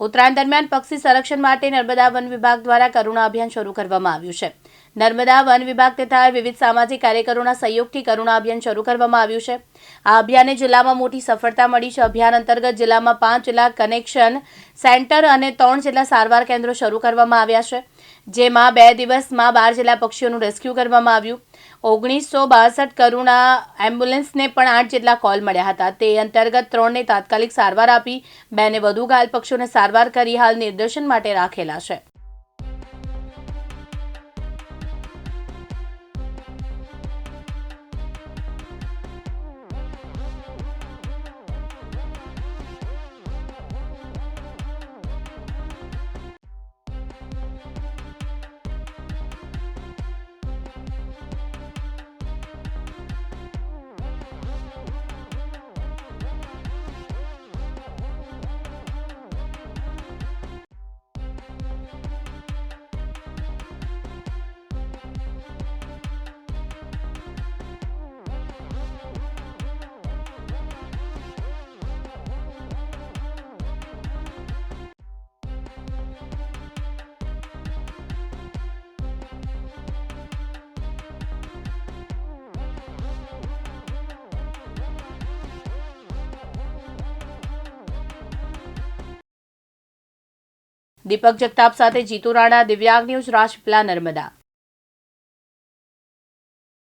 ઉત્તરાયણ દરમિયાન પક્ષી સંરક્ષણ માટે નર્મદા વન વિભાગ દ્વારા કરુણા અભિયાન શરૂ કરવામાં આવ્યું છે. નર્મદા વન વિભાગ તથા વિવિધ સામાજિક કાર્યકરોના સહયોગથી કરુણા અભિયાન શરૂ કરવામાં આવ્યું છે. આ અભિયાને જિલ્લામાં મોટી સફળતા મળી છે. અભિયાન અંતર્ગત જિલ્લામાં પાંચ લાખ કનેક્શન સેન્ટર અને ત્રણ જેટલા સારવાર કેન્દ્રો શરૂ કરવામાં આવ્યા છે. જેમાં બે દિવસમાં બાર જેટલા પક્ષીઓનું રેસ્ક્યુ કરવામાં આવ્યું. ઓગણીસો બાસઠ કરુણા એમ્બ્યુલન્સને પણ આઠ જેટલા કોલ મળ્યા હતા. તે અંતર્ગત ત્રણને તાત્કાલિક સારવાર આપી, બેને વધુ ઘાયલ પક્ષીઓને સારવાર કરી, હાલ નિર્દેશન માટે રાખેલા છે. દીપક જગતાપ સાથે જીતુ રાણા દિવ્યાંગ ન્યૂઝ રાજપીપલા નર્મદા.